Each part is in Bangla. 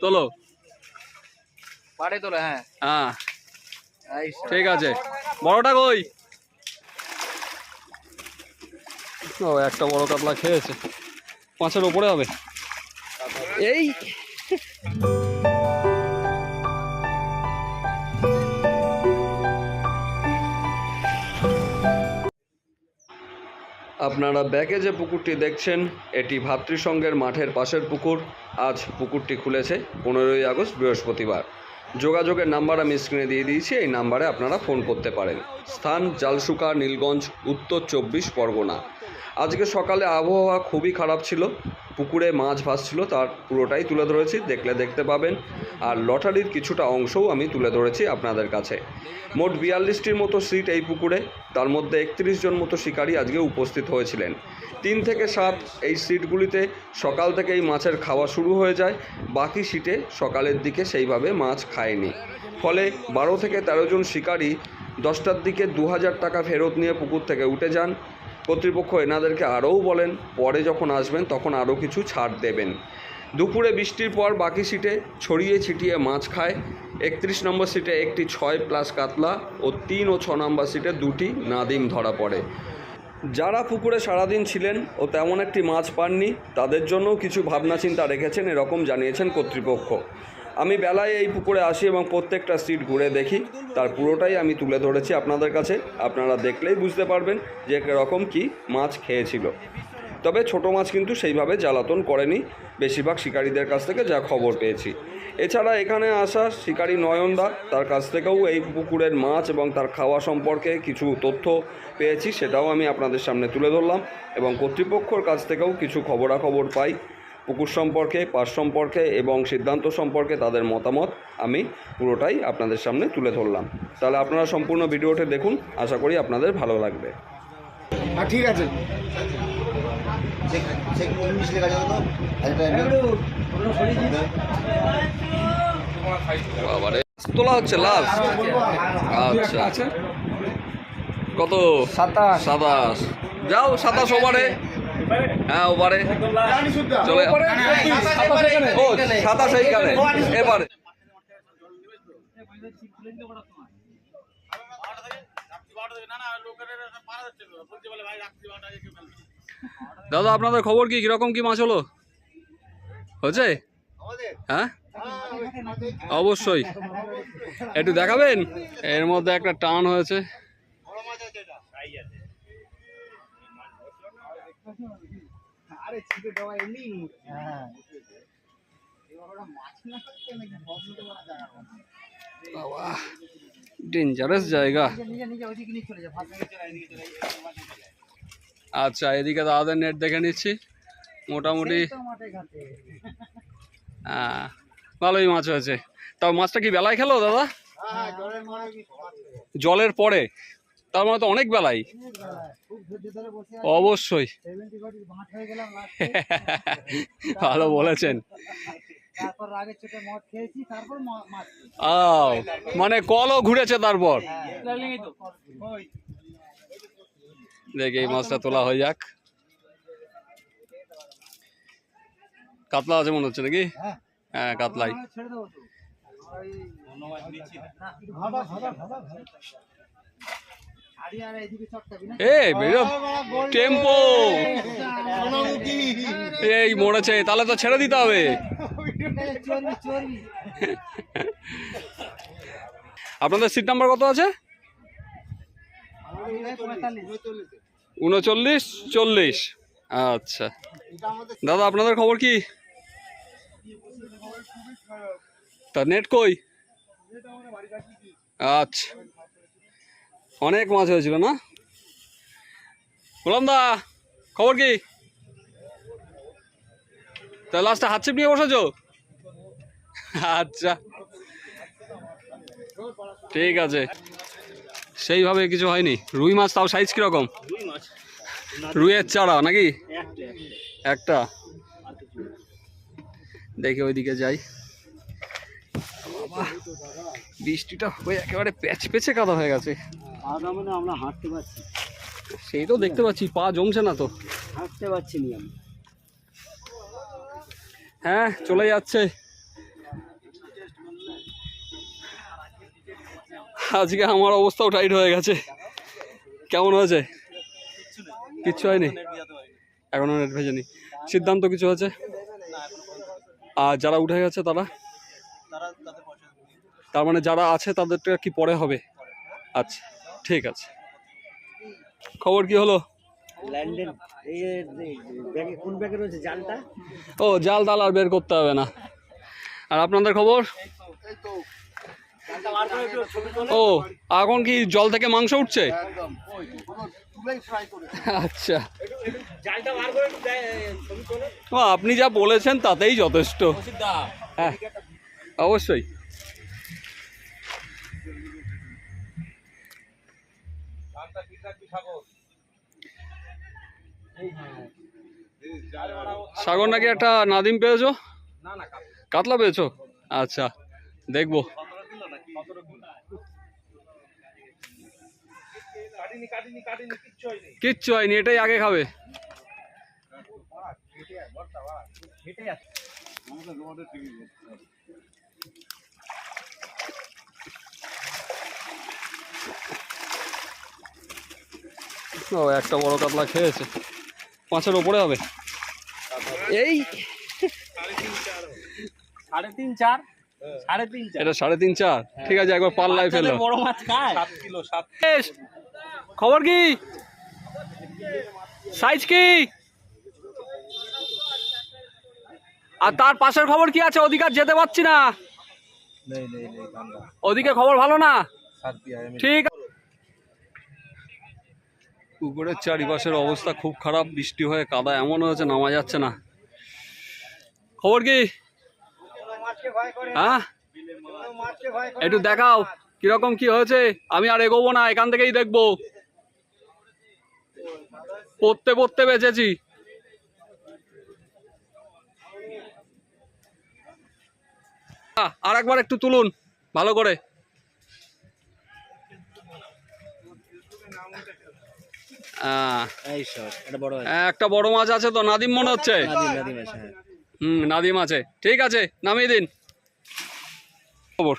তোলো। পাড়ে তোলো হ্যাঁ। হ্যাঁ। ঠিক আছে। বড়টা কই? ও একটা বড় কাতলা খেয়েছে। পাঁচের ওপরে হবে। এই। আপনারা ব্যাকে যে পুকুরটি দেখছেন, এটি ভাতৃসংঘের মাঠের পাশের পুকুর। আজ পুকুরটি খুলেছে পনেরোই আগস্ট, বৃহস্পতিবার। যোগাযোগের নাম্বার আমি স্ক্রিনে দিয়ে দিয়েছি, এই নাম্বারে আপনারা ফোন করতে পারেন। স্থান জালসুকা, নীলগঞ্জ, উত্তর চব্বিশ পরগনা। আজকে সকালে আবহাওয়া খুবই খারাপ ছিল। পুকুরে মাছ ভাসছিল, তার পুরোটাই তুলে ধরেছি, দেখলে দেখতে পাবেন। আর লটারির কিছুটা অংশও আমি তুলে ধরেছি আপনাদের কাছে। মোট বিয়াল্লিশটির মতো সিট এই পুকুরে, তার মধ্যে একত্রিশ জন মতো শিকারী আজকে উপস্থিত হয়েছিলেন। তিন থেকে সাত এই সিটগুলিতে সকাল থেকেই মাছের খাওয়া শুরু হয়ে যায়, বাকি সিটে সকালের দিকে সেইভাবে মাছ খায়নি। ফলে বারো থেকে তেরো জন শিকারী দশটার দিকে দু হাজার টাকা ফেরত নিয়ে পুকুর থেকে উঠে যান। কর্তৃপক্ষ এনাদেরকে আরও বলেন, পরে যখন আসবেন তখন আরও কিছু ছাড় দেবেন। দুপুরে বৃষ্টির পর বাকি সিটে ছড়িয়ে ছিটিয়ে মাছ খায়। একত্রিশ নম্বর সিটে একটি ছয় প্লাস কাতলা ও তিন ও ছ নম্বর সিটে দুটি নাদিম ধরা পড়ে। যারা পুকুরে সারাদিন ছিলেন ও তেমন একটি মাছ পাননি, তাদের জন্যও কিছু ভাবনা চিন্তা রেখেছেন, এরকম জানিয়েছেন কর্তৃপক্ষ। আমি বেলায় এই পুকুরে আসি এবং প্রত্যেকটা সিট ঘুরে দেখি। তার পুরোটাই আমি তুলে ধরেছি আপনাদের কাছে। আপনারা দেখলেই বুঝতে পারবেন যে রকম কি মাছ খেয়েছিল। তবে ছোট মাছ কিন্তু সেইভাবে জ্বালাতন করেনি। বেশিরভাগ শিকারীদের কাছ থেকে যা খবর পেয়েছি। এছাড়া এখানে আসা শিকারী নয়নদা, তার কাছ থেকেও এই পুকুরের মাছ এবং তার খাওয়া সম্পর্কে কিছু তথ্য পেয়েছি, সেটাও আমি আপনাদের সামনে তুলে ধরলাম এবং কর্তৃপক্ষর কাছ থেকেও কিছু খবরাখবর পাই। পুকুর সম্পর্কে পাশ সম্পর্কে এবং সিদ্ধান্ত সম্পর্কে তাদের মতামত আমি পুরোটাই আপনাদের সামনে তুলে ধরলাম। তাহলে আপনারা সম্পূর্ণ ভিডিওটি দেখুন আশা করি আপনাদের ভালো লাগবে। হ্যাঁ ঠিক আছে। তোলা হচ্ছে লাস্ট আচ্ছা। কত? সাতাশ। সাতাশ। যাও সাতাশ ওভারে। হ্যাঁ ওভারে চলে ও সাতাশ এইখানে। এবারে দাদা আপনাদের খবর কি? কীরকম কি মাছ হলো? হয়েছে হ্যাঁ? অবশ্যই। একটু দেখাবেন? এর মধ্যে একটা টান হয়েছে। আরে ছিটে দেওয়া এমনি হ্যাঁ। বাবা ডেঞ্জারাস জায়গা। নিজে নিজে ওইদিকে নিয়ে চলে যা ফাঁস আচ্ছা এদিকে দাদাদের নেট দেখে নিচ্ছি। মোটামুটি হ্যাঁ ভালোই মাছ হয়েছে। তাও মাছটা কি বেলায় খেলো দাদা? হ্যাঁ জলের পরে। তার মানে তো অনেক বসে অবশ্যই। ভালো বলেছেন। মানে কলও ঘুরেছে তারপর। দেখি এই মাছটা তোলা হয়ে যাক। কাতলা আছে মনে হচ্ছে নাকি? হ্যাঁ কাতলাই। আমরা ছেড়ে দেবো তো ওই না, একটু ভাবা ভাবা ভাবা ভাবা ছাড়ি আর এইদিকে চটকাবি না এ বেরো। টেম্পো। এই মরেছে। তাহলে তো ছেড়ে দিতে হবে। আপনাদের সিট নাম্বার কত আছে? উনচল্লিশ চল্লিশ। আচ্ছা। দাদা আপনাদের খবর কি? তা নেট কই? আচ্ছা। অনেক মাছ হয়েছিল না? বললাম দা খবর কি? তা লাস্টে হাত ছিপ নিয়ে বসেছো? আচ্ছা। ঠিক আছে। সেইভাবে কিছু হয়নি। রুই মাছ তাও সাইজ কীরকম? রুইয়ের চারা নাকি? একটা দেখে ওইদিকে যাই। বৃষ্টিটা হয়ে একেবারে প্যাচ পেছে কাদা হয়ে গেছে। মানে আমরা হাঁটতে পারছি সেই তো দেখতে পাচ্ছি পা জমছে না তো। হাঁটতে পারছি নি আমি হ্যাঁ চলে যাচ্ছে। আজকে আমার অবস্থাও টাইট হয়ে গেছে। কেমন হয়েছে? কিচ্ছু হয়নি? এখনও নেট ভেজেনি। সিদ্ধান্ত কিছু হয়েছে? আর যারা উঠে গেছে তারা? তার মানে যারা আছে তাদেরটা কি পরে হবে? আচ্ছা। ঠিক আছে। খবর কি হলো? ও জাল দাল আর বের করতে হবে না। আর আপনাদের খবর? ও এখন কি জল থেকে মাংস উঠছে? আচ্ছা। আপনি যা বলেছেন তাতেই যথেষ্ট। হ্যাঁ অবশ্যই। সাগর? নাকি একটা নাদিম পেয়েছ? কাতলা। পেয়েছ? আচ্ছা দেখব। কিচ্ছু হয়নি। এটাই আগে খাবে। ও একটা বড় কাতলা খেয়েছে। পাঁচের ওপরে হবে। এই? সাড়ে তিন চার? সাড়ে এটা সাড়ে তিন চার। ঠিক আছে একবার পাল্লায় ফেলো। বড় মাছ খায়। খবর কি? সাইজ কি? আর তার পাশের খবর কি আছে? ওদিকে আর যেতে পারছি না। ওদিকে খবর ভালো না? ঠিক আছে। পুকুরের চারিপাশের অবস্থা খুব খারাপ, বৃষ্টি হয়ে কাদা এমন হয়েছে, নামা যাচ্ছে না। খবর কি? হ্যাঁ? একটু দেখাও, কীরকম কি হয়েছে? আমি আর এগোবো না, এখান থেকেই দেখব। পড়তে পড়তে বেঁচেছি। আর একবার একটু তুলুন, ভালো করে। একটা বড় মাছ আছে তো নাদিম মনে হচ্ছে? হ্যাঁ। হুম নাদিম আছে। ঠিক আছে নামিয়ে দিন। খবর?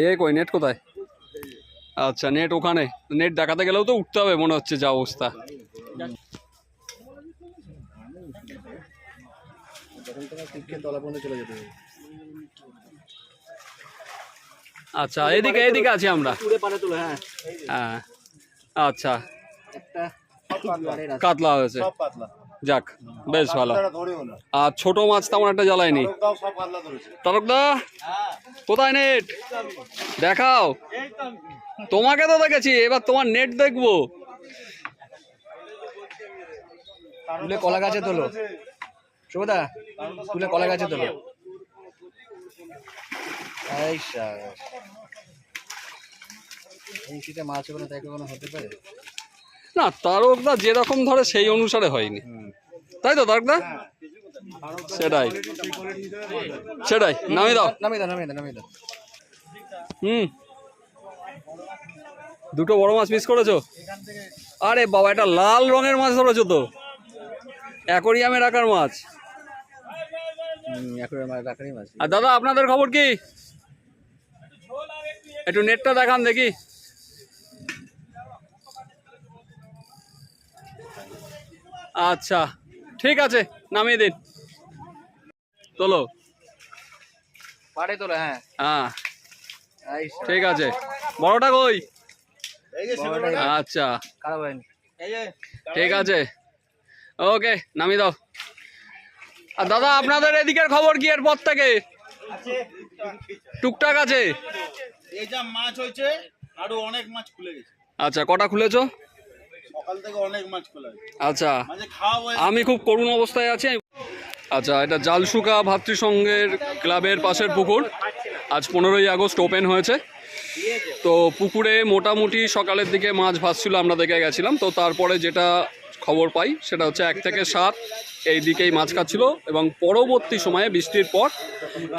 এ কই নেট কোথায়? আচ্ছা নেট ওখানে। নেট দেখাতে গেলেও তো উঠতে হবে মনে হচ্ছে যা অবস্থা। চলে যেতে হবে। আচ্ছা এদিকে এদিকে আছি আমরা। পুরে পারে তোলো হ্যাঁ। হ্যাঁ আচ্ছা। একটা বাড়ির আছে। কাতলা হয়েছে। যাক বেশ ভালো। আর ছোট মাছ তেমন একটা জ্বালায়নি। তারকদা কোথায় নেট? দেখাও। তোমাকে তো দেখেছি এবার তোমার নেট দেখব। তুলে কলা গাছে তোলো। শুভদা তুলে কলা গাছে তোলো। এই শাবাশ। এই মাছ ওখানে তাই কখনো হতে পারে? না তারকদা যেরকম ধরে সেই অনুসারে হয়নি। তাই তো তারকদা? সেটাই। সেটাই। নামিয়ে দাও। নামিয়ে দাও নামিয়ে দাও নামিয়ে দাও। হুম। দুটো বড় মাছ মিস করেছ? আরে বাবা এটা লাল রঙের মাছ ধরেছো তো। অ্যাকোরিয়ামে রাখার মাছ হুম, এখন আমার রাখারই মাছ আর দাদা আপনাদের খবর কি? একটু নেটটা দেখান দেখি। আচ্ছা ঠিক আছে নামিয়ে দিন। তোলো। পাড়ে তোলো হ্যাঁ। হ্যাঁ ঠিক আছে। বড়টা কই? আচ্ছা। ঠিক আছে। ওকে নামিয়ে দাও। আর দাদা আপনাদের এদিকের খবর কি এর পর থেকে? টুকটাক আছে? এই যা মাছ হয়েছে আরও অনেক মাছ খুলে গেছে। আচ্ছা কটা খুলেছো? সকাল থেকে অনেক মাছ খোলা আচ্ছা। আমি খুব করুণ অবস্থায় আছি। আচ্ছা এটা জালসুকা ভাতৃসংঘের ক্লাবের পাশের পুকুর। আজ পনেরোই আগস্ট ওপেন হয়েছে। তো পুকুরে মোটামুটি সকালের দিকে মাছ ভাসছিল, আমরা দেখে গেছিলাম। তো তারপরে যেটা খবর পাই, সেটা হচ্ছে এক থেকে সাত এই দিকেই মাছ খাচ্ছিল এবং পরবর্তী সময়ে বৃষ্টির পর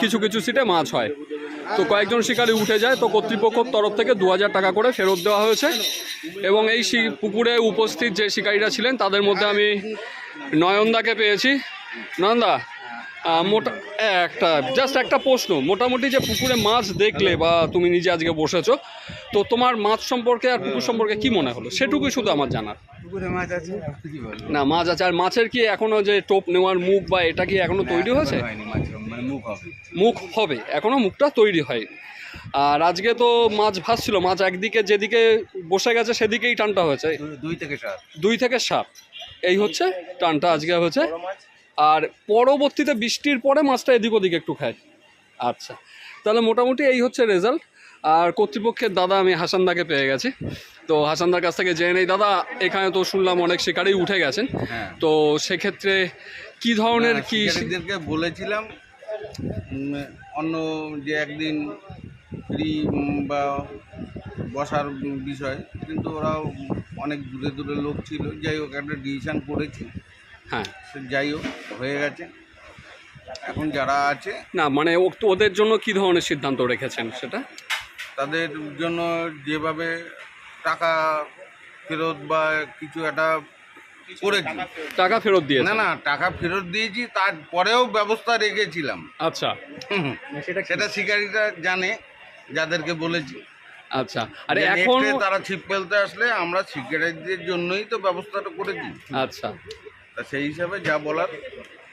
কিছু কিছু সিটে মাছ হয়। তো কয়েকজন শিকারী উঠে যায়, তো কর্তৃপক্ষের তরফ থেকে দু হাজার টাকা করে ফেরত দেওয়া হয়েছে। এবং এই পুকুরে উপস্থিত যে শিকারীরা ছিলেন, তাদের মধ্যে আমি নয়নদাকে পেয়েছি। নয়নদা মোটা একটা জাস্ট একটা প্রশ্ন। মোটামুটি যে পুকুরে মাছ দেখলে বা তুমি নিজে আজকে বসেছো তো তোমার মাছ সম্পর্কে আর পুকুর সম্পর্কে কি মনে হলো? সেটুকুই শুধু আমার জানার। না মাছ আছে। আর মাছের কি এখনও যে টোপ নেওয়ার মুখ বা এটা কি এখনও তৈরি হয়েছে? মানে মুখ হবে। মুখ হবে। এখনও মুখটা তৈরি হয় আর আজকে তো মাছ ভাসছিল মাছ একদিকে যেদিকে বসে গেছে সেদিকেই টানটা হয়েছে। দুই থেকে সাত। দুই থেকে সাত। এই হচ্ছে টানটা আজকে হয়েছে। আর পরবর্তীতে বৃষ্টির পরে মাছটা এদিক ওদিক একটু খায়। আচ্ছা তাহলে মোটামুটি এই হচ্ছে রেজাল্ট আর কর্তৃপক্ষের দাদা আমি হাসানদাকে পেয়ে গেছি। তো হাসানদার কাছ থেকে জেনে নেই দাদা এখানে তো শুনলাম অনেক শিকারেই উঠে গেছেন। হ্যাঁ। তো সেক্ষেত্রে কি ধরনের না, কি শিকারীদেরকে বলেছিলাম অন্য যে একদিন ফ্রি বা বসার বিষয় কিন্তু ওরা অনেক দূরে দূরে লোক ছিল। যাই হোক একটা ডিসিশন করেছি। হ্যাঁ। সে যাই হোক হয়ে গেছে। এখন যারা আছে না মানে ও- ওদের জন্য কি ধরনের সিদ্ধান্ত রেখেছেন সেটা? তাদের জন্য যেভাবে টাকা ফেরত বা কিছু একটা করেছি। টাকা ফেরত দিয়েছে না না টাকা ফেরত দিয়েছি তারপরেও ব্যবস্থা রেখেছিলাম। আচ্ছা। হুম, সেটা সেটা শিকারীরা জানে যাদেরকে বলেছি। আচ্ছা। আরে এখন তারা ছিপ ফেলতে আসলে আমরা শিকারীদের জন্যই তো ব্যবস্থাটা করেছি। আচ্ছা। তা সেই হিসাবে যা বলার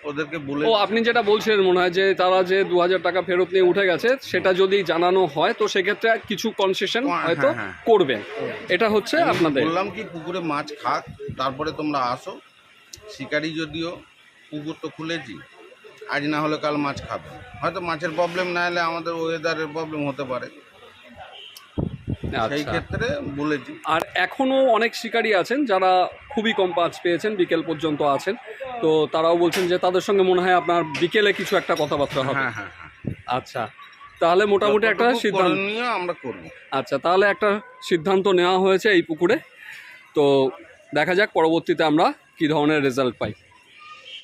ওদেরকে বলে ও আপনি যেটা বলছিলেন মনে হয় যে তারা যে দু হাজার টাকা ফেরত নিয়ে উঠে গেছে সেটা যদি জানানো হয় তো সেক্ষেত্রে কিছু কনসেশন হ্যাঁ, হয়তো হ্যাঁ। করবেন। এটা হচ্ছে আপনাদের। বললাম কি পুকুরে মাছ খাক তারপরে তোমরা আসো। শিকারি যদিও পুকুর তো খুলেছি আজ না হলে কাল মাছ খাবে। হয়তো মাছের প্রবলেম না হলে আমাদের ওয়েদারের প্রবলেম হতে পারে। সেই আচ্ছা। ক্ষেত্রে বলেছি আর এখনও অনেক শিকারী আছেন যারা খুবই কম পাঁচ পেয়েছেন বিকেল পর্যন্ত আছেন। তো তারাও বলছেন যে তাদের সঙ্গে মনে হয় আপনার বিকেলে কিছু একটা কথাবার্তা হবে। হ্যাঁ হ্যাঁ হ্যাঁ। আচ্ছা তাহলে মোটামুটি একটা সিদ্ধান্ত আমরা করব। আচ্ছা তাহলে একটা সিদ্ধান্ত নেওয়া হয়েছে এই পুকুরে। তো দেখা যাক পরবর্তীতে আমরা কি ধরনের রেজাল্ট পাই।